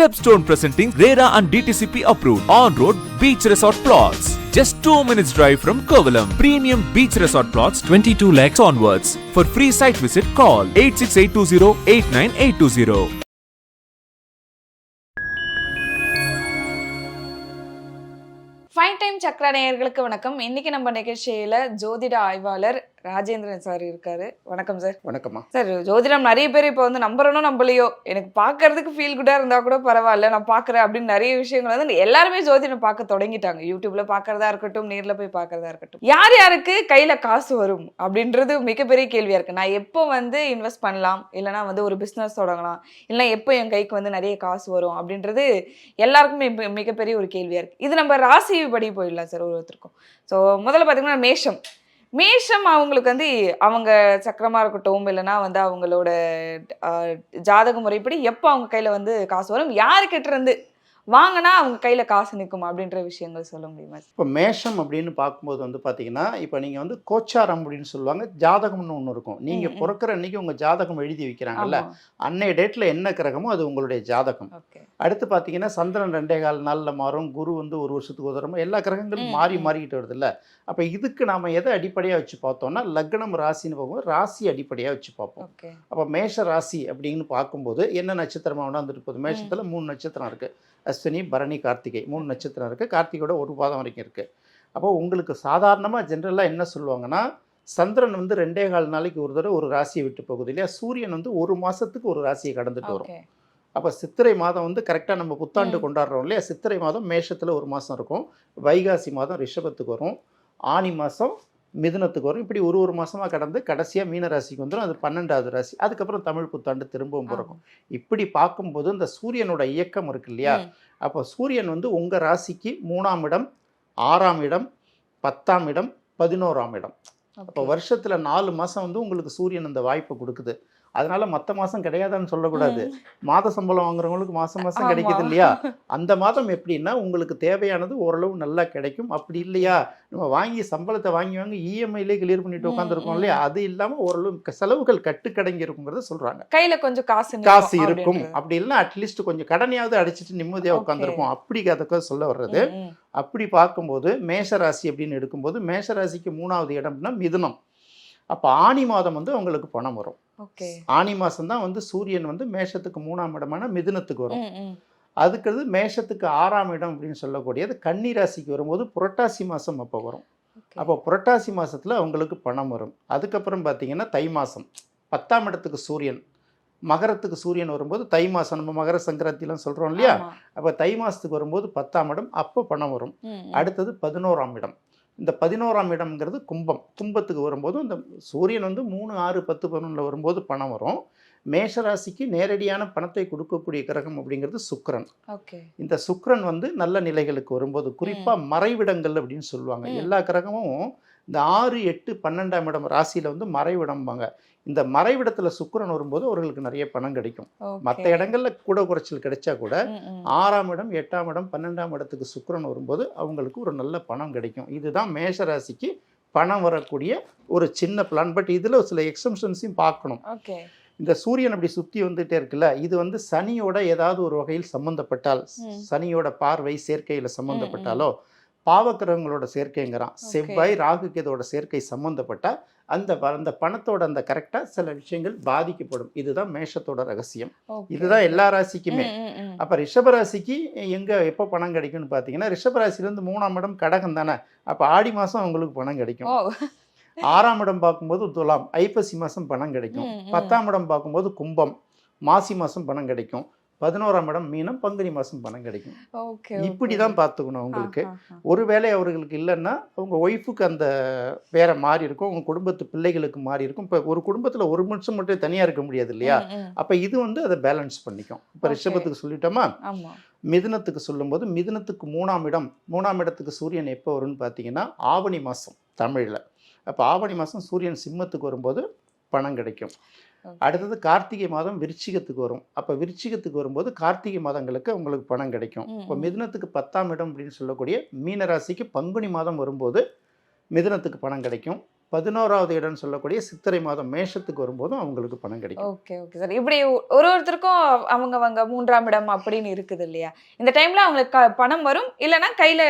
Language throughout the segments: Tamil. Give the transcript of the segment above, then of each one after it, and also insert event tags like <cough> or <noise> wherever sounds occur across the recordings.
Stepstone presenting RERA and DTCP approved on-road beach resort plots. Just 2 minutes drive from Kovalam. Premium beach resort plots 22 lakhs onwards. For free site visit call 86820 89820. Fine time சக்கர நேயர்களுக்கு வணக்கம் இன்னைக்கு நம்ம நிகழ்ச்சியில ஜோதிட ஆய்வாளர் ராஜேந்திரன் சார் இருக்காரு. வணக்கம் சார். வணக்கம்மா. சார் ஜோதிடம் நிறைய பேர் இப்போ வந்து நம்புறனோ நம்பலையோ எனக்கு பார்க்கறதுக்கு ஃபீல் குட்டா இருந்தா கூட பரவாயில்ல நான் பார்க்கறேன் அப்படின்னு நிறைய விஷயங்கள் வந்து எல்லாருமே ஜோதிடம் பார்க்க தொடங்கிட்டாங்க. யூடியூப்ல பார்க்கறதா இருக்கட்டும் நேர்ல போய் பார்க்கறதா இருக்கட்டும். யார் யாருக்கு கையில காசு வரும் அப்படின்றது மிகப்பெரிய கேள்வியா இருக்கு. நான் எப்போ வந்து இன்வெஸ்ட் பண்ணலாம்? இல்லைனா வந்து ஒரு பிசினஸ் தொடங்கலாம்? இல்லைனா எப்போ என் கைக்கு வந்து நிறைய காசு வரும்? அப்படின்றது எல்லாருக்குமே மிக- மிகப்பெரிய ஒரு கேள்வியா இருக்கு. இது நம்ம ராசி படி போயிடலாம் சார் ஒருத்தருக்கும் ஸோ முதல்ல பார்த்தீங்கன்னா மேஷம். மேஷம் அவங்களுக்கு வந்து அவங்க சக்கரமாக இருக்கட்டும் இல்லைன்னா வந்து அவங்களோட ஜாதக முறைப்படி எப்போ அவங்க கையில் வந்து காசு வரும் யாருக்கிட்ட இருந்து வாங்கினா அவங்க கையில காசு நிற்கும் அப்படின்ற விஷயங்கள் சொல்ல முடியுமா? இப்போ மேஷம் அப்படின்னு பார்க்கும்போது வந்து பார்த்தீங்கன்னா இப்போ நீங்கள் வந்து கோச்சாரம் அப்படின்னு சொல்லுவாங்க. ஜாதகம்னு ஒன்று இருக்கும். நீங்கள். பிறக்கிற அன்னைக்கு உங்கள் ஜாதகம் எழுதி வைக்கிறாங்கல்ல அன்னைய டேட்டில் என்ன கிரகமோ அது உங்களுடைய ஜாதகம். அடுத்து பார்த்தீங்கன்னா சந்திரன் ரெண்டே கால் நாளில் மாறும். குரு வந்து ஒரு வருஷத்துக்கு தடவை எல்லா கிரகங்களும் மாறி. மாறிக்கிட்டு வருதுல்ல. அப்போ இதுக்கு நாம் எதை அடிப்படையாக வச்சு பார்த்தோம்னா லக்னம் ராசின்னு பார்க்கும்போது ராசி அடிப்படையாக வச்சு பார்ப்போம். அப்போ மேஷ ராசி அப்படின்னு பார்க்கும்போது என்ன நட்சத்திரமாக வேணாந்துட்டு போகுது? மேஷத்தில் மூணு நட்சத்திரம் இருக்குது அஸ்வினி பரணி கார்த்திகை மூணு நட்சத்திரம் இருக்குது கார்த்திகையோட ஒரு பாதம் வரைக்கும் இருக்குது அப்போ உங்களுக்கு சாதாரணமாக ஜென்ரலாக என்ன சொல்லுவாங்கன்னா சந்திரன் வந்து ரெண்டே கால் நாளைக்கு ஒரு தடவை ஒரு ராசியை விட்டு போகுது இல்லையா? சூரியன் வந்து ஒரு மாதத்துக்கு ஒரு ராசியை கடந்துட்டு வரும். அப்போ சித்திரை மாதம் வந்து கரெக்டாக நம்ம புத்தாண்டு. கொண்டாடுறோம் இல்லையா? சித்திரை மாதம் மேஷத்தில் ஒரு மாதம் இருக்கும். வைகாசி மாதம் ரிஷபத்துக்கு வரும். ஆனி மாதம் மிதுனத்துக்கு வரும். இப்படி ஒரு ஒரு மாசமா கடந்து கடைசியாக மீன ராசிக்கு வந்துடும் அது பன்னெண்டாவது ராசி. அதுக்கப்புறம் தமிழ் புத்தாண்டு திரும்பவும் பிறக்கும். இப்படி பார்க்கும்போது இந்த சூரியனோட இயக்கம் இருக்கு இல்லையா. அப்போ சூரியன் வந்து உங்கள் ராசிக்கு மூணாம் இடம் ஆறாம் இடம் பத்தாம் இடம் பதினோராம் இடம். அப்போ. வருஷத்தில் நாலு மாதம் வந்து உங்களுக்கு சூரியன் அந்த வாய்ப்பை கொடுக்குது. அதனால மற்ற மாதம் கிடையாதுன்னு சொல்லக்கூடாது. மாத சம்பளம் வாங்குறவங்களுக்கு மாதம் மாதம். கிடைக்குது இல்லையா அந்த மாதம் எப்படின்னா உங்களுக்கு தேவையானது ஓரளவு நல்லா கிடைக்கும் அப்படி இல்லையா நம்ம வாங்கி சம்பளத்தை வாங்கி வாங்கி இஎம்ஐலே கிளியர் பண்ணிட்டு உட்காந்துருக்கோம். இல்லையா அது இல்லாமல் ஓரளவு செலவுகள் கட்டுக்கடங்கி இருக்குங்கிறத சொல்கிறாங்க கையில கொஞ்சம் காசு காசு இருக்கும். அப்படி இல்லைன்னா அட்லீஸ்ட் கொஞ்சம் கடனையாவது அடிச்சிட்டு நிம்மதியாக. உட்காந்துருப்போம் அப்படி அதுக்கு சொல்ல வர்றது. அப்படி பார்க்கும்போது மேஷராசி அப்படின்னு எடுக்கும்போது மேஷராசிக்கு மூணாவது இடம்னா மிதுனம் அப்போ ஆனி மாதம் வந்து உங்களுக்கு பணம் வரும் ஆனி மாதம் தான் வந்து சூரியன் வந்து மேஷத்துக்கு மூணாம் இடமான மிதுனத்துக்கு வரும். அதுக்கடுத்து மேஷத்துக்கு ஆறாம் இடம் அப்படின்னு சொல்லக்கூடியது கன்னி ராசிக்கு வரும்போது புரட்டாசி மாதம் அப்போ வரும். அப்போ புரட்டாசி மாதத்தில் உங்களுக்கு பணம் வரும். அதுக்கப்புறம் பார்த்தீங்கன்னா தை மாதம் பத்தாம் இடத்துக்கு சூரியன். மகரத்துக்கு சூரியன் வரும்போது தை மாதம் நம்ம மகர சங்கராந்திலாம் சொல்கிறோம் இல்லையா. அப்போ தை மாதத்துக்கு வரும்போது பத்தாம் இடம் அப்போ பணம் வரும். அடுத்தது பதினோராம் இடம். இந்த பதினோராம் இடம்ங்கிறது கும்பம். கும்பத்துக்கு வரும்போது இந்த சூரியன் வந்து மூணு ஆறு பத்து பதினொன்றில் வரும்போது பணம் வரும். மேஷராசிக்கு நேரடியான பணத்தை கொடுக்கக்கூடிய கிரகம் அப்படிங்கிறது சுக்கிரன். ஓகே. இந்த சுக்கிரன் வந்து நல்ல நிலைகளுக்கு வரும்போது குறிப்பாக மறைவிடங்கள் அப்படின்னு சொல்லுவாங்க. எல்லா கிரகமும் இந்த ஆறு எட்டு பன்னெண்டாம் இடம் ராசியில் வந்து மறைவிடம்பாங்க. இந்த மறைவிடத்தில் சுக்கிரன் வரும்போது அவர்களுக்கு நிறைய பணம் கிடைக்கும். மற்ற இடங்கள்ல கூட குறைச்சல் கிடைச்சா கூட. ஆறாம் இடம் எட்டாம் இடம் பன்னெண்டாம் இடத்துக்கு சுக்கிரன் வரும்போது அவங்களுக்கு ஒரு நல்ல பணம் கிடைக்கும். இதுதான் மேஷ ராசிக்கு பணம் வரக்கூடிய ஒரு சின்ன பிளான் பட் இதில் சில எக்ஸம்ஷன்ஸையும் பார்க்கணும். இந்த சூரியன் அப்படி சுற்றி வந்துட்டே இருக்குல்ல இது வந்து சனியோட ஏதாவது ஒரு வகையில் சம்பந்தப்பட்டால் ம். சனியோட பார்வை சேர்க்கையில் சம்பந்தப்பட்டாலோ பாவக்கிரகங்களோட சேர்க்கைங்கிறான். செவ்வாய் ராகு கேதோட சேர்க்கை சம்பந்தப்பட்டா அந்த அந்த பணத்தோட அந்த கரெக்டாக சில விஷயங்கள் பாதிக்கப்படும். இதுதான் மேஷத்தோட ரகசியம். இதுதான் எல்லா ராசிக்குமே. அப்போ ரிஷபராசிக்கு எங்கே எப்போ பணம் கிடைக்கும்னு பார்த்தீங்கன்னா ரிஷபராசிலேருந்து மூணாம் இடம் கடகம் தானே. அப்போ ஆடி மாதம் அவங்களுக்கு பணம் கிடைக்கும். ஆறாம் இடம் பார்க்கும்போது துலாம் ஐப்பசி மாதம் பணம் கிடைக்கும். பத்தாம் இடம் பார்க்கும்போது கும்பம் மாசி மாதம் பணம் கிடைக்கும். பதினோராம் இடம் மீனம் பங்குனி மாதம் பணம் கிடைக்கும். இப்படி தான் பார்த்துக்கணும் அவங்களுக்கு. ஒருவேளை அவர்களுக்கு இல்லைன்னா அவங்க ஒய்ஃபுக்கு அந்த வேற மாறி இருக்கும் அவங்க குடும்பத்து பிள்ளைகளுக்கு மாறி இருக்கும். இப்போ ஒரு குடும்பத்தில் ஒரு மனுஷன் மட்டும் தனியாக இருக்க முடியாது இல்லையா. அப்போ இது வந்து அதை பேலன்ஸ் பண்ணிக்கும். இப்போ. ரிஷபத்துக்கு சொல்லிட்டோமா? மிதுனத்துக்கு சொல்லும்போது மிதுனத்துக்கு மூணாம் இடம் மூணாம் இடத்துக்கு சூரியன் எப்போ வரும்னு பார்த்தீங்கன்னா ஆவணி மாதம் தமிழில். அப்போ ஆவணி மாதம் சூரியன் சிம்மத்துக்கு வரும்போது பணம் கிடைக்கும். அடுத்தது கார்த்திகை மாதம் விருச்சிகத்துக்கு வரும். அப்போ விருச்சிகத்துக்கு வரும்போது கார்த்திகை மாதங்களுக்கு உங்களுக்கு பணம் கிடைக்கும். இப்போ. மிதுனத்துக்கு பத்தாம் இடம் அப்படின்னு சொல்லக்கூடிய மீனராசிக்கு பங்குனி மாதம் வரும்போது மிதுனத்துக்கு பணம் கிடைக்கும். பதினோராவது இடம்னு சொல்லக்கூடிய சித்திரை மாதம் மேஷத்துக்கு வரும்போதும் அவங்களுக்கு பணம் கிடைக்கும். Okay okay. சார் இப்படி ஒரு ஒருத்தருக்கும் அவங்க அவங்க மூன்றாம் இடம் அப்படின்னு இருக்குது இல்லையா? இந்த டைம்ல அவங்களுக்கு பணம் வரும். இல்லைன்னா கையில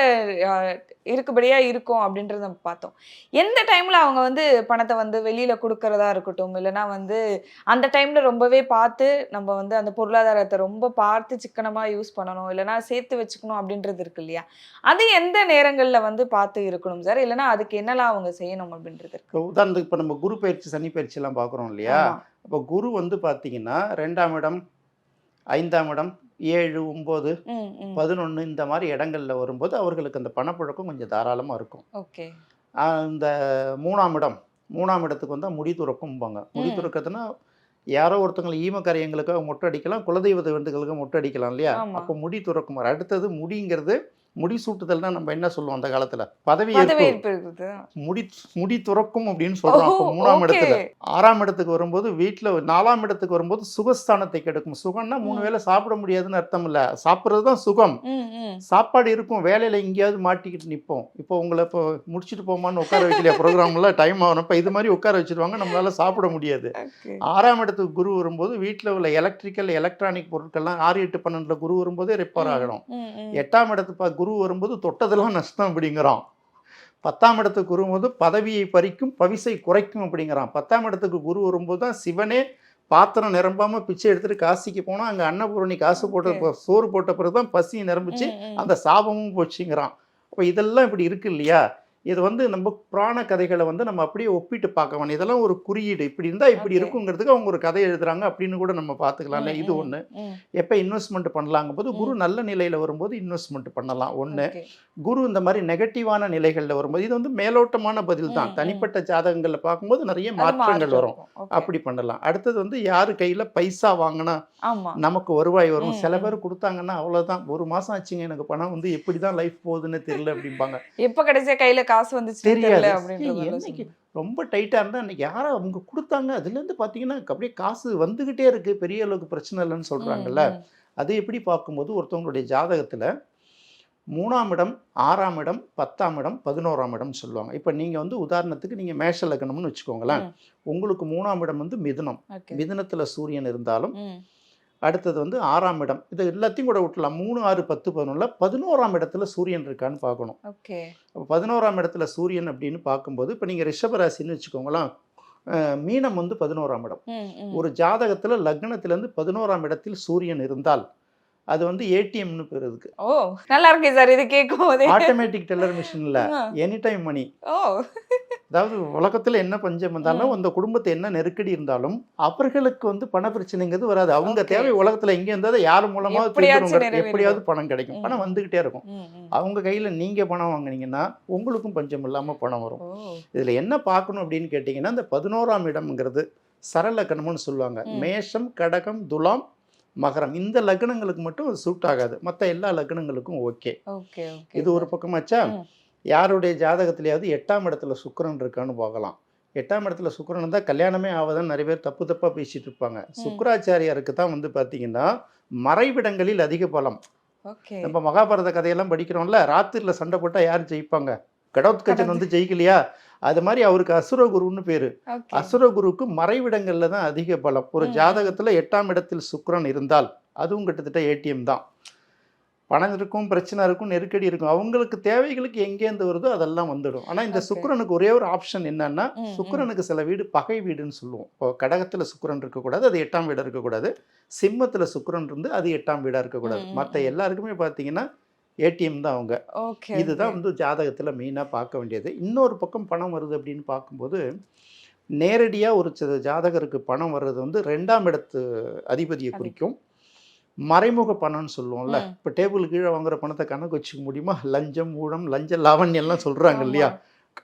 அஹ், இருக்குபடியா இருக்கும் அப்படின்றத நம்ம பார்த்தோம். எந்த டைம்ல அவங்க வந்து பணத்தை வந்து வெளியில கொடுக்கறதா இருக்கட்டும் இல்லைன்னா வந்து அந்த டைம்ல ரொம்பவே பார்த்து நம்ம வந்து அந்த பொருளாதாரத்தை ரொம்ப பார்த்து சிக்கனமா யூஸ் பண்ணணும் இல்லைன்னா சேர்த்து வச்சுக்கணும் அப்படின்றது இருக்கு இல்லையா? அது எந்த நேரங்கள்ல வந்து பார்த்து இருக்கணும் சார்? இல்லைன்னா அதுக்கு என்னெல்லாம் அவங்க செய்யணும் அப்படின்றது இருக்கு. இப்போ உதாரணத்துக்கு இப்போ நம்ம குரு பயிற்சி சனி பயிற்சி எல்லாம் பார்க்குறோம் இல்லையா. அப்போ குரு வந்து பார்த்தீங்கன்னா ரெண்டாம் இடம் ஐந்தாம் இடம் ஏழு ஒம்பது. பதினொன்று இந்த மாதிரி இடங்கள்ல வரும்போது அவர்களுக்கு அந்த பணப்புழக்கம் கொஞ்சம் தாராளமாக இருக்கும் ஓகே இந்த மூணாம் இடம் மூணாம் இடத்துக்கு வந்தால் முடி துறக்கும்பாங்க முடி. துறக்கிறதுனா யாரோ ஒருத்தவங்களை ஈமக்கரையங்களுக்காக மொட்டை அடிக்கலாம் குலதெய்வ வேண்டுகளுக்கு மொட்டை அடிக்கலாம் இல்லையா. அப்போ முடி துறக்கும் அடுத்தது முடிங்கிறது முடி சூட்டுதல்னா நம்ம என்ன சொல்லுவோம் அந்த காலத்துல? பதவி ஏற்பு. முடி முடி துறக்கும் அப்படின்னு சொல்றோம் மூணாம். இடத்துல. ஆறாம் இடத்துக்கு வரும்போது வீட்டுல நாலாம் இடத்துக்கு வரும்போது சுகஸ்தானத்தை கெடுக்கும். சுகம்னா மூணு. வேளை சாப்பிட முடியாதுன்னு அர்த்தம் இல்ல. சாப்பிட்றது தான் சுகம். சாப்பாடு இருக்கும். வேலையில எங்கேயாவது மாட்டிக்கிட்டு நிற்போம் இப்போ உங்களை இப்போ முடிச்சுட்டு போமான்னு உட்கார வைக்கலையா ப்ரோக்ராம்ல டைம் ஆகணும் இது மாதிரி உட்கார வச்சிருவாங்க. நம்மளால சாப்பிட முடியாது. ஆறாம் இடத்துக்கு குரு வரும்போது வீட்டில் உள்ள எலக்ட்ரிக்கல் எலக்ட்ரானிக் பொருட்கள்லாம் ஆறு எட்டு பன்னெண்டுல குரு வரும்போதே ரிப்பேர் ஆகணும். எட்டாம் இடத்து குரு வரும்போது தொட்டதெல்லாம் நஷ்டம் அப்படிங்கிறான் பத்தாம் இடத்துக்கு குரு வரும்போது பதவியை பறிக்கும் பவிசை குறைக்கும் அப்படிங்கிறான் பத்தாம் இடத்துக்கு குரு வரும்போது தான் சிவனே பாத்திரம் நிரம்பாம பிச்சை எடுத்துட்டு காசிக்கு போனா அங்க அன்னபூரணி காசு போட்ட. சோறு போட்ட பிறகு தான் பசி நிரம்பிச்சு. அந்த சாபமும் போச்சுங்கிறான் அப்போ இதெல்லாம் இப்படி இருக்கு இல்லையா இது வந்து நம்ம புராண கதைகளை வந்து நம்ம அப்படியே ஒப்பிட்டு பார்க்க வேணும். இதெல்லாம் ஒரு குறியீடு. இப்படி இருந்தா இப்படி. இருக்குங்கிறதுக்கு அவங்க ஒரு கதை எழுதுறாங்க அப்படின்னு கூட நம்ம பார்த்துக்கலாம்ல இது ம். எப்போ இன்வெஸ்ட்மெண்ட் பண்ணலாங்கும் போது குரு நல்ல நிலையில வரும்போது இன்வெஸ்ட்மெண்ட் பண்ணலாம். Okay. குரு இந்த மாதிரி நெகட்டிவான நிலைகள்ல வரும்போது இது வந்து மேலோட்டமான பதில் தான். தனிப்பட்ட ஜாதகங்கள்ல பார்க்கும்போது நிறைய மாற்றங்கள் வரும். அப்படி பண்ணலாம். அடுத்தது வந்து யாரு கையில பைசா வாங்கினா நமக்கு வருவாய் வரும். சில. பேர் கொடுத்தாங்கன்னா அவ்வளவுதான். ஒரு மாசம் ஆச்சுங்க எனக்கு பணம் வந்து எப்படிதான் லைஃப் போகுதுன்னு தெரியல அப்படிம்பாங்க. எப்ப கடைசியா கையில காசு வந்துச்சு. தெரியல என்னைக்கு? ரொம்ப டைட்டா இருந்தா அன்னைக்கு யாரோ அவங்க கொடுத்தாங்க. அதுல இருந்து பாத்தீங்கன்னா அப்படியே காசு வந்துகிட்டே இருக்கு. பெரிய அளவுக்கு பிரச்சனை இல்லைன்னு சொல்றாங்கல்ல. அது எப்படி பார்க்கும்போது ஒருத்தவங்களுடைய ஜாதகத்துல மூணாம் இடம் ஆறாம் இடம் பத்தாம் இடம் பதினோராம் இடம் சொல்லுவாங்க. இப்போ நீங்க வந்து உதாரணத்துக்கு நீங்க மேஷ லக்னம்னு வச்சுக்கோங்களேன். உங்களுக்கு மூணாம் இடம் வந்து மிதுனம். மிதுனத்துல சூரியன் இருந்தாலும் அடுத்தது வந்து ஆறாம் இடம். இது எல்லாத்தையும் கூட விட்டுலாம் மூணு ஆறு பத்து பதினொன்றுல பதினோராம் இடத்துல சூரியன் இருக்கான்னு பார்க்கணும். ஓகே. அப்போ பதினோராம் இடத்துல சூரியன் அப்படின்னு பார்க்கும்போது இப்போ நீங்கள் ரிஷபராசின்னு வச்சுக்கோங்களேன் மீனம் வந்து பதினோராம் இடம். ஒரு ஜாதகத்தில் லக்னத்திலேருந்து பதினோராம் இடத்தில் சூரியன் இருந்தால் அது வந்து ஏடிஎம்னு பேர் இருக்கு ஓ நல்லா இருக்கு சார் இது கேட்கும் போதே ஆட்டோமேட்டிக் டெல்லர் மிஷினில். எனி டைம் மணி ஓ. அதாவது உலகத்தில் என்ன பஞ்சம் வந்தாலும் அந்த குடும்பத்தை என்ன நெருக்கடி இருந்தாலும் அவர்களுக்கு வந்து பண பிரச்சனைங்கிறது வராது. அவங்க. தேவை உலகத்தில் எங்கே இருந்தால் யார் மூலமாக நிறைவேறிடும். எப்படியாவது பணம் கிடைக்கும். பணம் வந்துகிட்டே இருக்கும். அவங்க கையில் நீங்கள் பணம் வாங்குனீங்கன்னா உங்களுக்கும் பஞ்சம் இல்லாமல் பணம் வரும். இதில் என்ன பார்க்கணும் அப்படின்னு கேட்டிங்கன்னா இந்த பதினோராம் இடம்ங்கிறது சரலக்கணம்னு சொல்லுவாங்க. மேஷம் கடகம் துலாம் மகரம். இந்த லக்னங்களுக்கு மட்டும் சூட் ஆகாது. மற்ற எல்லா லக்னங்களுக்கும் ஓகே இது ஒரு பக்கமாச்சா. யாருடைய ஜாதகத்திலேயாவது எட்டாம் இடத்துல சுக்கிரன் இருக்கான்னு பார்க்கலாம். எட்டாம் இடத்துல சுக்கிரன் இருந்தால் கல்யாணமே ஆவதுன்னு நிறைய பேர் தப்பு தப்பாக பேசிட்டு இருப்பாங்க. சுக்கராச்சாரியாருக்கு தான் வந்து பார்த்தீங்கன்னா மறைவிடங்களில் அதிக பலம். நம்ம மகாபாரத கதையெல்லாம் படிக்கிறோம்ல ராத்திரில சண்டை போட்டால் யார் ஜெயிப்பாங்க? கடவுத்கச்சன் வந்து ஜெயிக்கலையா? அது மாதிரி அவருக்கு அசுரகுருன்னு பேரு. அசுரகுருக்கு மறைவிடங்கள்ல தான் அதிக பலம். ஒரு. ஜாதகத்துல எட்டாம் இடத்தில் சுக்கிரன் இருந்தால் அதுவும் கிட்டத்தட்ட ஏடிஎம் தான். பணம் இருக்கும் பிரச்சனை இருக்கும் நெருக்கடி இருக்கும். அவங்களுக்கு தேவைகளுக்கு எங்கேருந்து வருதோ அதெல்லாம் வந்துடும். ஆனா இந்த. சுக்கிரனுக்கு ஒரே ஒரு ஆப்ஷன் என்னன்னா. சுக்கிரனுக்கு சில வீடு பகை வீடுன்னு சொல்லுவோம். இப்போ கடகத்துல சுக்கிரன் இருக்கக்கூடாது அது எட்டாம் வீடா இருக்கக்கூடாது. சிம்மத்துல சுக்கிரன் இருந்து அது எட்டாம் வீடா இருக்கக்கூடாது. மற்ற எல்லாருக்குமே பார்த்தீங்கன்னா ஏடிஎம் தான் அவங்க. ஓகே இதுதான் வந்து ஜாதகத்தில் மெயினாக பார்க்க வேண்டியது. இன்னொரு பக்கம் பணம் வருது அப்படின்னு பார்க்கும்போது நேரடியாக ஒரு சில ஜாதகருக்கு பணம் வர்றது வந்து ரெண்டாம் இடத்து அதிபதியை குறிக்கும். மறைமுக பணம்னு சொல்லுவோம்ல. இப்போ டேபிள் கீழே வாங்குற பணத்தை கணக்கு வச்சுக்க முடியுமா? லஞ்சம் ஊழம் லஞ்ச லாவண்யம் எல்லாம் சொல்கிறாங்க இல்லையா?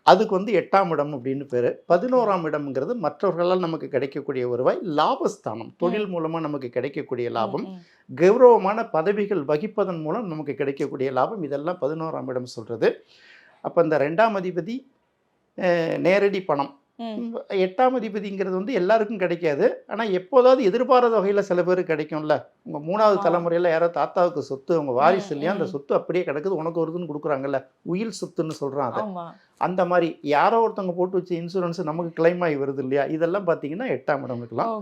அதுக்கு வந்து எட்டாம் இடம் அப்படின்னு பேர். பதினோராம் இடம்ங்கிறது மற்றவர்களால் நமக்கு கிடைக்கக்கூடிய வருவாய் லாபஸ்தானம். தொழில் மூலமாக நமக்கு கிடைக்கக்கூடிய லாபம். கௌரவமான பதவிகள் வகிப்பதன் மூலம் நமக்கு கிடைக்கக்கூடிய லாபம். இதெல்லாம் பதினோராம் இடம் சொல்கிறது அப்போ இந்த ரெண்டாம் அதிபதி நேரடி பணம். எட்டாம் அதிபதிங்கிறது வந்து எல்லாருக்கும் கிடைக்காது. ஆனால் எப்போதாவது எதிர்பாராத வகையில் சில பேருக்கு கிடைக்கும்ல. உங்கள் மூணாவது. தலைமுறையில் யாரோ தாத்தாவுக்கு சொத்து உங்க வாரிசு இல்லையா அந்த. சொத்து அப்படியே கிடக்குது உனக்கு வருதுன்னு கொடுக்குறாங்கல்ல. உயில் சொத்துன்னு சொல்கிறான் அதை. அந்த மாதிரி யாரோ ஒருத்தவங்க போட்டு வச்ச இன்சூரன்ஸ் நமக்கு கிளைம் ஆகி வருது இல்லையா? இதெல்லாம் பார்த்தீங்கன்னா எட்டாம் இடம் இருக்கலாம்.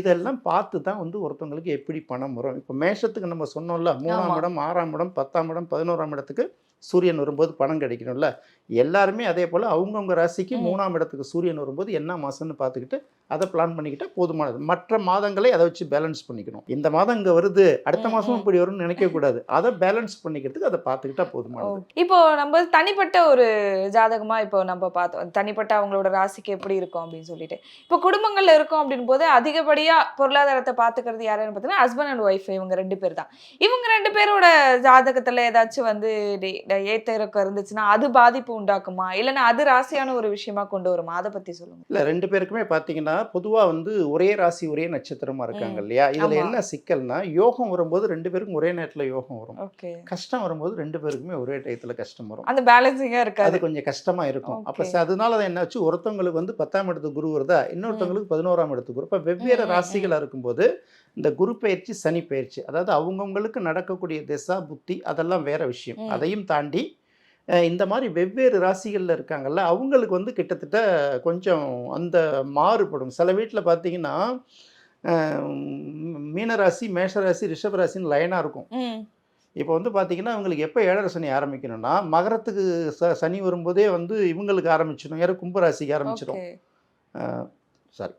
இதெல்லாம் பார்த்து தான் வந்து ஒருத்தவங்களுக்கு எப்படி பணம் வரும். இப்போ மேஷத்துக்கு நம்ம சொன்னோம்ல மூணாம். இடம் ஆறாம் இடம் பத்தாம் இடம் பதினோராம் இடத்துக்கு சூரியன் வரும்போது பணம் கிடைக்கணும்ல. எல்லாருமே அதே போல் அவங்கவுங்க ராசிக்கு. மூணாம் இடத்துக்கு சூரியன் வரும்போது என்ன மாதம்னு பார்த்துக்கிட்டு அதை பிளான் பண்ணிக்கிட்டா போதுமானது. மற்ற மாதங்களை அதை வச்சு பேலன்ஸ் பண்ணிக்கணும். இந்த மாதம் இங்கே வருது அடுத்த மாதம். இப்படி வரும்னு நினைக்கக்கூடாது அதை பேலன்ஸ் பண்ணிக்கிறதுக்கு அதை பார்த்துக்கிட்டா போதுமானது. இப்போ நம்ம தனிப்பட்ட ஒரு ஜாதகமா இப்போ நம்ம பார்த்தோம். தனிப்பட்ட அவங்களோட ராசிக்கு எப்படி இருக்கும் அப்படின்னு சொல்லிட்டு. இப்போ குடும்பங்கள்ல இருக்கும் அப்படின் போது அதிகப்படியா பொருளாதாரத்தை பாத்துக்கிறது யாருன்னு பார்த்தீங்கன்னா ஹஸ்பண்ட் அண்ட் ஒய்ஃப் இவங்க ரெண்டு பேர் தான். இவங்க ரெண்டு பேரோட ஜாதகத்துல ஏதாச்சும் வந்து டே- டே- ஏத்த இறக்கம் இருந்துச்சுன்னா அது பாதிப்பு உண்டாக்குமா? இல்லைன்னா அது ராசியான ஒரு விஷயமா கொண்டு வருமா? அதை பத்தி சொல்லுங்க. இல்லை ரெண்டு பேருக்குமே பார்த்தீங்கன்னா பொதுவாக வந்து ஒரே ராசி ஒரே நட்சத்திரமா இருக்காங்க. இல்லையா? இதில். என்ன சிக்கல்னா யோகம் வரும்போது ரெண்டு பேருக்கும் ஒரே நேரத்தில் யோகம் வரும். கஷ்டம் வரும்போது ரெண்டு பேருக்குமே ஒரே டயத்தில் கஷ்டம் வரும். அந்த பேலன்சிங்கா அது இருக்காது கொஞ்சம் கஷ்டமா இருக்கும். அப்போ. அதனால தான் என்னாச்சு? ஒருத்தவங்களுக்கு வந்து பத்தாம் இடத்து குரு வருதா? இன்னொருத்தவங்களுக்கு பதினோராம் இடத்து குரு. இப்போ வெவ்வேறு ம், ம், ம். ராசிகளா இருக்கும்போது இந்த குரு பயிற்சி சனி பயிற்சி அதாவது அவங்கவுங்களுக்கு நடக்கக்கூடிய திசா புத்தி அதெல்லாம் வேற விஷயம். அதையும் தாண்டி இந்த மாதிரி வெவ்வேறு ராசிகளில் இருக்காங்கல்ல அவங்களுக்கு வந்து கிட்டத்தட்ட கொஞ்சம் அந்த மாறுபடும். சில வீட்டில் பார்த்தீங்கன்னா மீனராசி மேஷராசி ரிஷபராசின்னு லைனாக இருக்கும். இப்போ வந்து பார்த்தீங்கன்னா இவங்களுக்கு எப்போ ஏழரை சனி ஆரம்பிக்கணும்னா மகரத்துக்கு ச சனி வரும்போதே வந்து இவங்களுக்கு ஆரம்பிச்சிடும் யாரும் கும்பராசிக்கு ஆரம்பிச்சிடும். சாரி.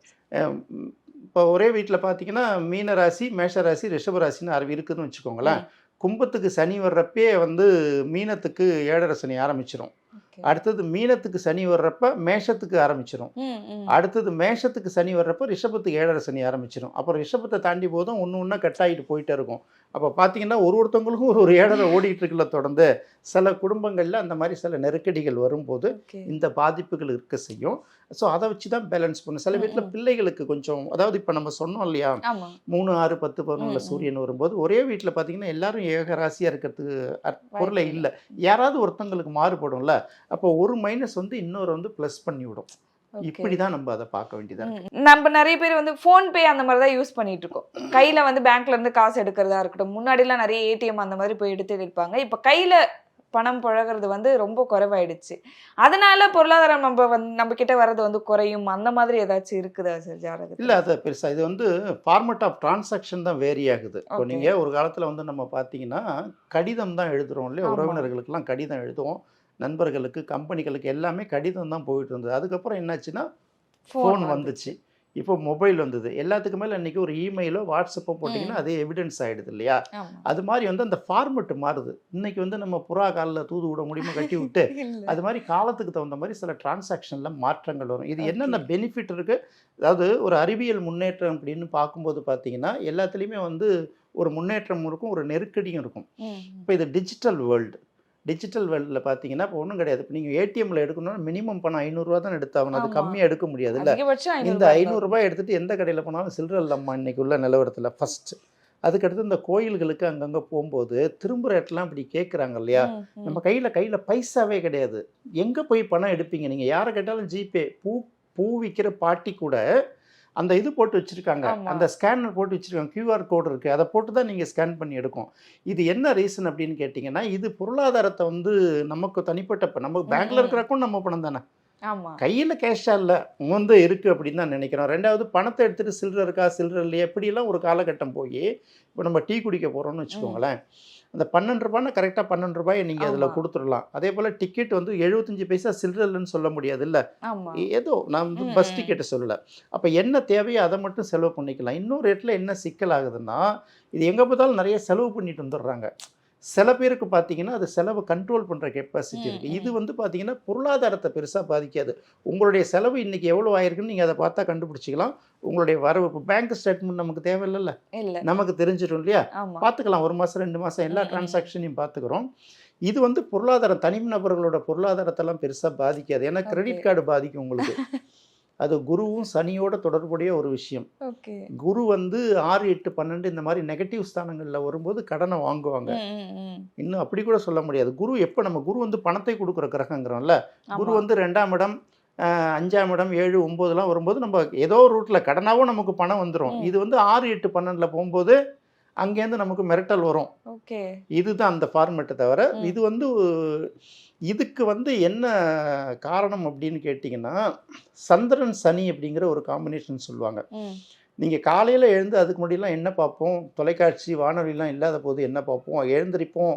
இப்போ ஒரே வீட்டில் பார்த்தீங்கன்னா மீன ராசி மேஷ ராசி ரிஷப ராசின்னு ஆரம்பி இருக்குதுன்னு வச்சுக்கோங்களேன். கும்பத்துக்கு சனி வர்றப்பே வந்து மீனத்துக்கு ஏழரை சனி ஆரம்பிச்சிடும் அடுத்தது மீனத்துக்கு சனி வர்றப்ப மேஷத்துக்கு ஆரம்பிச்சிடும் அடுத்தது மேஷத்துக்கு சனி வர்றப்ப ரிஷபத்துக்கு ஏழரை சனி ஆரம்பிச்சிடும் அப்புறம் ரிஷபத்தை தாண்டி போதும் ஒன்று ஒன்றா கட் ஆகிட்டு போயிட்டே இருக்கும். அப்போ பார்த்தீங்கன்னா ஒரு ஒருத்தவங்களுக்கும் ஒரு ஒரு ஏழரை ஓடிட்டு இருக்குல்ல தொடர்ந்து. சில குடும்பங்களில் அந்த மாதிரி சில நெருக்கடிகள் வரும்போது இந்த பாதிப்புகள் இருக்க செய்யும். ஸோ அதை வச்சு தான் பேலன்ஸ் பண்ணும் சில வீட்டில். பிள்ளைகளுக்கு கொஞ்சம் அதாவது இப்போ நம்ம சொன்னோம் இல்லையா? மூணு ஆறு பத்து பதினொன்றில். சூரியன் வரும்போது ஒரே வீட்டில் பார்த்தீங்கன்னா எல்லாரும் ஏக ராசியாக இருக்கிறதுக்கு பொருளை இல்லை. யாராவது ஒருத்தங்களுக்கு மாறுபடும்ல. அப்போ ஒரு மைனஸ் வந்து இன்னொரு வந்து ப்ளஸ் பண்ணி விடும் ஓகே. இப்படி தான் நம்ம அதை பார்க்க வேண்டியதா. நம்ம நிறைய பேர் வந்து ஃபோன் பே அந்த மாதிரி தான் யூஸ் பண்ணிட்டு இருக்கோம். கையில வந்து பேங்க்ல இருந்து காசு எடுக்கிறதா இருக்கட்டும் முன்னாடிலாம் நிறைய ஏடிஎம் அந்த மாதிரி போய் எடுத்து இருப்பாங்க இப்ப கையில பணம் புழகிறது வந்து ரொம்ப குறைவாயிடுச்சு. அதனால பொருளாதாரம் நம்ம வந்து நம்ம கிட்ட வர்றது வந்து குறையும். அந்த மாதிரி ஏதாச்சும் இருக்குதா சார் ஜாதகத்துல? இல்லை அது பெருசாக இது வந்து ஃபார்மட் ஆஃப் டிரான்சாக்ஷன் தான் வேரி ஆகுது இப்போ. நீங்கள் ஒரு காலத்தில் வந்து நம்ம பார்த்தீங்கன்னா கடிதம் தான் எழுதுறோம் இல்லையா. உறவினர்களுக்கெல்லாம் கடிதம் எழுதுவோம். நண்பர்களுக்கு கம்பெனிகளுக்கு எல்லாமே கடிதம் தான் போயிட்டு இருந்தது. அதுக்கப்புறம் என்னாச்சுன்னா ஃபோன் வந்துச்சு. இப்போ மொபைல் வந்தது எல்லாத்துக்கு மேலே இன்றைக்கி ஒரு இமெயிலோ வாட்ஸ்அப்போ போட்டிங்கன்னா. அதே எவிடன்ஸ் ஆகிடுது இல்லையா. அது மாதிரி வந்து அந்த ஃபார்மெட் மாறுது இன்னைக்கு வந்து நம்ம புறா காலில் தூது விட முடியுமா கட்டி விட்டு. <laughs> அது மாதிரி காலத்துக்கு தகுந்த மாதிரி சில டிரான்சாக்ஷனில் மாற்றங்கள் வரும் இது. என்னென்ன பெனிஃபிட் இருக்குது அதாவது ஒரு அறிவியல் முன்னேற்றம் அப்படின்னு பார்க்கும்போது பார்த்தீங்கன்னா எல்லாத்துலேயுமே வந்து ஒரு முன்னேற்றம் இருக்கும் ஒரு நெருக்கடியும் இருக்கும். இப்போ இது டிஜிட்டல் வேர்ல்டு டிஜிட்டல் வேர்ல்டில் பார்த்தீங்கன்னா இப்போ ஒன்றும் கிடையாது. இப்போ நீங்கள் ஏடிஎம்ல எடுக்கணும்னா மினிமம் பணம் ஐநூறுரூவா தான் எடுத்தாகணும். அது. கம்மியாக எடுக்க முடியாது இல்லை இந்த. ஐநூறுரூபாய் எடுத்துட்டு எந்த கடையில் போனாலும் சில்லற இல்லம்மா இன்னைக்கு உள்ள நிலவரத்தில் ஃபர்ஸ்ட் அதுக்கடுத்து இந்த கோயில்களுக்கு அங்கங்கே போகும்போது திரும்புகிற இடத்துலாம் இப்படி கேட்குறாங்க இல்லையா. நம்ம கையில் கையில் பைசாவே கிடையாது. எங்கே போய் பணம் எடுப்பீங்க? நீங்கள் யாரை கேட்டாலும் ஜிபே. பூ பூ விற்கிற பாட்டி கூட அந்த இது போட்டு வச்சுருக்காங்க. அந்த ஸ்கேனர் போட்டு வச்சுருக்காங்க. கியூஆர் கோடு இருக்குது அதை போட்டு தான் நீங்கள் ஸ்கேன் பண்ணி எடுக்கும். இது என்ன ரீசன் அப்படின்னு கேட்டிங்கன்னா இது பொருளாதாரத்தை வந்து நமக்கு தனிப்பட்ட இப்போ நம்ம ம், பேங்க்கில் ம். இருக்கிற அக்கௌண்ட் நம்ம பணம் தானே? கையில் கேஷாக இல்லை. வந்து இருக்குது அப்படின்னு தான் நினைக்கிறோம். ரெண்டாவது பணத்தை எடுத்துகிட்டு சில்லற இருக்கா சில்லற இல்லையா இப்படிலாம் ஒரு காலகட்டம் போய் இப்போ நம்ம டீ குடிக்க போகிறோம்னு வச்சுக்கோங்களேன். அந்த பன்னெண்டு ரூபான்னா கரெக்டாக பன்னெண்டு ரூபாயை நீங்கள் அதில். கொடுத்துடலாம். அதே போல் டிக்கெட் வந்து எழுபத்தஞ்சு பைசா சில்லற இல்லைன்னு சொல்ல முடியாது இல்லை ஏதோ நான் வந்து பஸ். டிக்கெட்டை சொல்லலை. அப்போ என்ன தேவையோ அதை மட்டும் செலவு பண்ணிக்கலாம். இன்னொரு இடத்துல என்ன சிக்கல் ஆகுதுன்னா இது எங்கே பார்த்தாலும் நிறைய செலவு பண்ணிட்டு வந்துடுறாங்க. சில பேருக்கு பார்த்தீங்கன்னா அது செலவு கண்ட்ரோல் பண்ணுற கெப்பாசிட்டி இருக்குது. இது வந்து பார்த்தீங்கன்னா பொருளாதாரத்தை பெருசாக பாதிக்காது. உங்களுடைய செலவு இன்றைக்கி எவ்வளோ ஆயிருக்குன்னு நீங்கள் அதை பார்த்தா கண்டுபிடிச்சிக்கலாம். உங்களுடைய வரவு இப்போ பேங்க் ஸ்டேட்மெண்ட் நமக்கு தேவையில்லைல்ல. இல்ல. நமக்கு தெரிஞ்சிடும் இல்லையா? பார்த்துக்கலாம். ஒரு மாதம் ரெண்டு மாதம் எல்லா. டிரான்சாக்ஷனையும் பார்த்துக்கிறோம். இது வந்து பொருளாதாரம் தனி நபர்களோட பொருளாதாரத்தெல்லாம் பெருசாக பாதிக்காது. ஏன்னா கிரெடிட். கார்டு பாதிக்கும் உங்களுக்கு. <laughs> அது குருவும் சனியோட தொடர்புடைய ஒரு விஷயம். ஓகே. குரு வந்து ஆறு எட்டு பன்னெண்டு இந்த மாதிரி நெகட்டிவ் ஸ்தானங்களில் வரும்போது கடனை வாங்குவாங்க. இன்னும் அப்படி கூட சொல்ல முடியாது. குரு எப்போ நம்ம குரு வந்து பணத்தை கொடுக்குற கிரகங்கிறோம்ல குரு வந்து ரெண்டாம் இடம் அஞ்சாம் இடம் ஏழு ஒம்போதுலாம் வரும்போது நம்ம ஏதோ ரூட்டில் கடனாகவும் நமக்கு பணம் வந்துடும். இது வந்து ஆறு எட்டு பன்னெண்டில் போகும்போது அங்கேருந்து நமக்கு மிரட்டல் வரும். ஓகே. இதுதான் அந்த ஃபார்மேட்டை தவிர. இது வந்து இதுக்கு வந்து என்ன காரணம் அப்படின்னு கேட்டிங்கன்னா சந்திரன் சனி அப்படிங்கிற ஒரு காம்பினேஷன் சொல்லுவாங்க. நீங்கள் காலையில் எழுந்து அதுக்கு முன்னாடிலாம் என்ன பார்ப்போம்? தொலைக்காட்சி வானொலிலாம் இல்லாத போது என்ன பார்ப்போம்? எழுந்திருப்போம்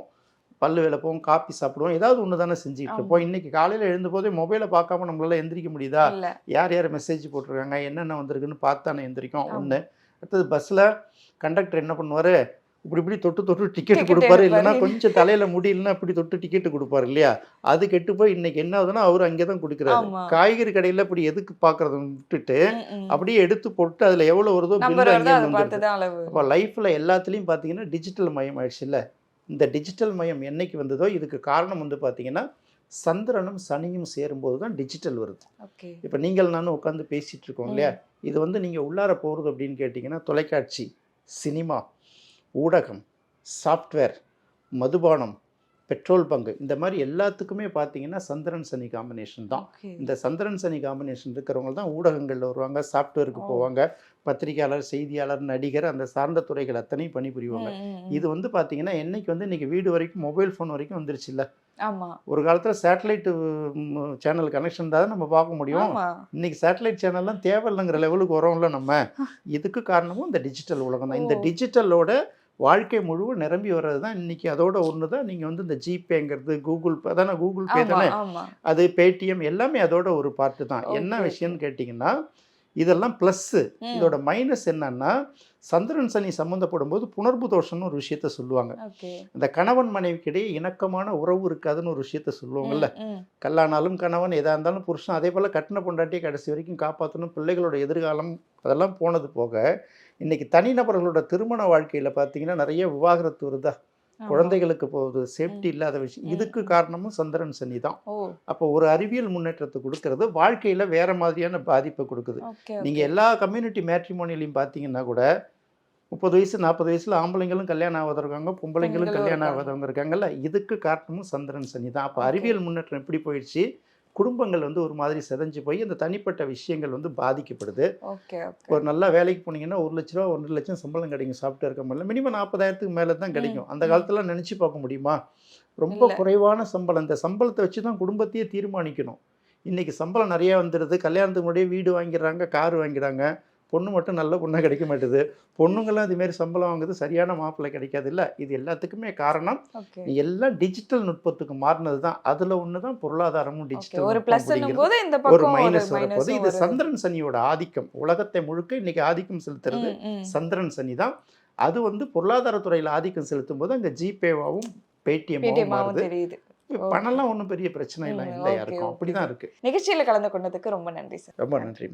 பல்லு விளப்போம் காப்பி சாப்பிடுவோம் ஏதாவது ஒன்று தானே செஞ்சுட்டு இருப்போம். இன்னைக்கு காலையில் எழுந்த போதே மொபைலை பார்க்காம நம்மளால எந்திரிக்க முடியுதா? யார் யார் மெசேஜ் போட்டிருக்காங்க? என்னென்ன வந்திருக்குன்னு பார்த்து தானே எந்திரிக்கும். ஒன்று அடுத்தது பஸ்ஸில் கண்டக்டர் என்ன பண்ணுவார்? இப்படி இப்படி தொட்டு தொட்டு டிக்கெட் கொடுப்பாரு. இல்லைன்னா கொஞ்சம் தலையில் முடியலன்னா இப்படி தொட்டு டிக்கெட் கொடுப்பாரு இல்லையா? அது கெட்டு போய் இன்னைக்கு என்ன ஆகுதுன்னா அவர் அங்கே தான் கொடுக்குறாரு. காய்கறி கடையில் இப்படி எதுக்கு பார்க்கறத விட்டுட்டு. அப்படியே எடுத்து போட்டு அதில் எவ்வளோ வருதோ அப்போ லைஃப்பில் எல்லாத்துலேயும் பார்த்தீங்கன்னா டிஜிட்டல் மயம் ஆயிடுச்சுல்ல. இந்த டிஜிட்டல் மயம் என்னைக்கு வந்ததோ இதுக்கு காரணம் வந்து பார்த்தீங்கன்னா சந்திரனும் சனியும் சேரும்போது தான் டிஜிட்டல் வருது. இப்போ நீங்கள் நானும் உட்காந்து பேசிகிட்டு இருக்கோம் இல்லையா இது வந்து நீங்கள் உள்ளார போகிறது அப்படின்னு கேட்டிங்கன்னா தொலைக்காட்சி சினிமா ஊடகம் சாஃப்ட்வேர் மதுபானம் பெட்ரோல் பங்கு இந்த மாதிரி எல்லாத்துக்குமே பார்த்தீங்கன்னா சந்திரன் சனி காம்பினேஷன் தான். இந்த சந்திரன் சனி காம்பினேஷன் இருக்கிறவங்க தான் ஊடகங்களில் வருவாங்க சாஃப்ட்வேருக்கு. போவாங்க பத்திரிகையாளர் செய்தியாளர் நடிகர் அந்த சார்ந்த துறைகள் அத்தனையும் பணிபுரிவாங்க. இது வந்து பார்த்தீங்கன்னா என்னைக்கு வந்து இன்னைக்கு வீடு வரைக்கும் மொபைல் ஃபோன் வரைக்கும் வந்துருச்சு இல்லை ஆமா ஒரு காலத்தில் சேட்டலைட் சேனல் கனெக்ஷன் தான் நம்ம பார்க்க முடியும். இன்னைக்கு சேட்டலைட் சேனல்லாம் தேவையில்லைங்கிற லெவலுக்கு வரோம்ல நம்ம. இதுக்கு காரணமும் இந்த டிஜிட்டல் உலகம் தான். இந்த. டிஜிட்டலோட வாழ்க்கை முழுவதும் நிரம்பி வர்றது தான் இன்னைக்கு. அதோட ஒன்று தான் நீங்கள் வந்து இந்த ஜிபேங்கிறது கூகுள் பே அதானே கூகுள் பே தானே? அது பேடிஎம் எல்லாமே அதோட ஒரு பார்ட்டு தான். என்ன விஷயம்னு கேட்டிங்கன்னா இதெல்லாம் ப்ளஸ்ஸு. இதோட மைனஸ் என்னன்னா சந்திரன் சனி சம்மந்தப்படும் போது புணர்வு தோஷம்னு ஒரு விஷயத்த சொல்லுவாங்க. இந்த கணவன் மனைவிக்கிடையே இணக்கமான உறவு இருக்காதுன்னு ஒரு விஷயத்த சொல்லுவாங்கல்ல. கல்லானாலும் கணவன் எதாக இருந்தாலும் புருஷன் அதே போல் கட்டின பொண்டாட்டியை கடைசி வரைக்கும் காப்பாற்றணும் பிள்ளைகளோட எதிர்காலம் அதெல்லாம் போனது போக இன்னைக்கு தனிநபர்களோட திருமண வாழ்க்கையில் பார்த்தீங்கன்னா நிறைய விவாகரத்து வருதா? குழந்தைகளுக்கு போகுது. சேஃப்டி இல்லாத விஷயம். இதுக்கு காரணமும் சந்திரன் சனி தான். அப்போ ஒரு அறிவியல் முன்னேற்றத்தை கொடுக்கறது வாழ்க்கையில் வேற மாதிரியான பாதிப்பை கொடுக்குது. நீங்கள் எல்லா கம்யூனிட்டி மேட்ரிமோனிலையும் பார்த்தீங்கன்னா கூட முப்பது வயசு நாற்பது வயசில் ஆம்பளைங்களும் கல்யாணம் ஆகாதவங்க பொம்பளைங்களும் கல்யாணம். ஆகாதவங்க இருக்காங்கல்ல இதுக்கு காரணமும் சந்திரன் சனி தான். அப்போ. அறிவியல் முன்னேற்றம் எப்படி போயிடுச்சு? குடும்பங்கள் வந்து ஒரு மாதிரி செதஞ்சு போய் இந்த தனிப்பட்ட விஷயங்கள் வந்து பாதிக்கப்படுது. ஒரு நல்ல வேலைக்கு போனீங்கன்னா ஒரு லட்ச ரூபா ஒன்றரை லட்சம் சம்பளம் கிடைக்கும். சாப்பிட்டு இருக்க முடியல. மினிமம் நாற்பதாயிரத்துக்கு மேலே தான் கிடைக்கும். அந்த. காலத்துல நினச்சி பார்க்க முடியுமா? ரொம்ப. குறைவான சம்பளம். இந்த சம்பளத்தை வச்சு தான் குடும்பத்தையே தீர்மானிக்கணும். இன்னைக்கு சம்பளம் நிறைய வந்துடுது கல்யாணத்துக்கு முன்னாடியே வீடு வாங்கிடுறாங்க கார் வாங்கிடுறாங்க. பொண்ணு மட்டும் நல்ல பொண்ணாக கிடைக்க மாட்டுது. பொண்ணுங்கெல்லாம் இதுமாரி சம்பளம் வாங்குறது சரியான மாப்பிள்ளை கிடைக்காது இல்லை இது எல்லாத்துக்குமே காரணம் எல்லாம் டிஜிட்டல் நுட்பத்துக்கு மாறினது தான் அதில் ஒன்று தான் பொருளாதாரமும் டிஜிட்டல் ஒரு பிளஸ் ஒரு மைனஸ் வரப்போது இது சந்திரன் சனியோட ஆதிக்கம். உலகத்தை முழுக்க இன்னைக்கு ஆதிக்கம் செலுத்துறது சந்திரன் சனி தான் அது வந்து பொருளாதாரத்துறையில் ஆதிக்கம் செலுத்தும் போது அங்கே ஜிபேவாவும் பேடிஎம்மாவும் மாறுது. பணம்லாம் ஒன்றும் பெரிய பிரச்சனை இல்லை. ம், இல்லை யாருக்கும். okay. அப்படி தான் இருக்கு. நிகழ்ச்சியில கலந்து கொண்டதுக்கு ரொம்ப நன்றி சார். ரொம்ப நன்றி.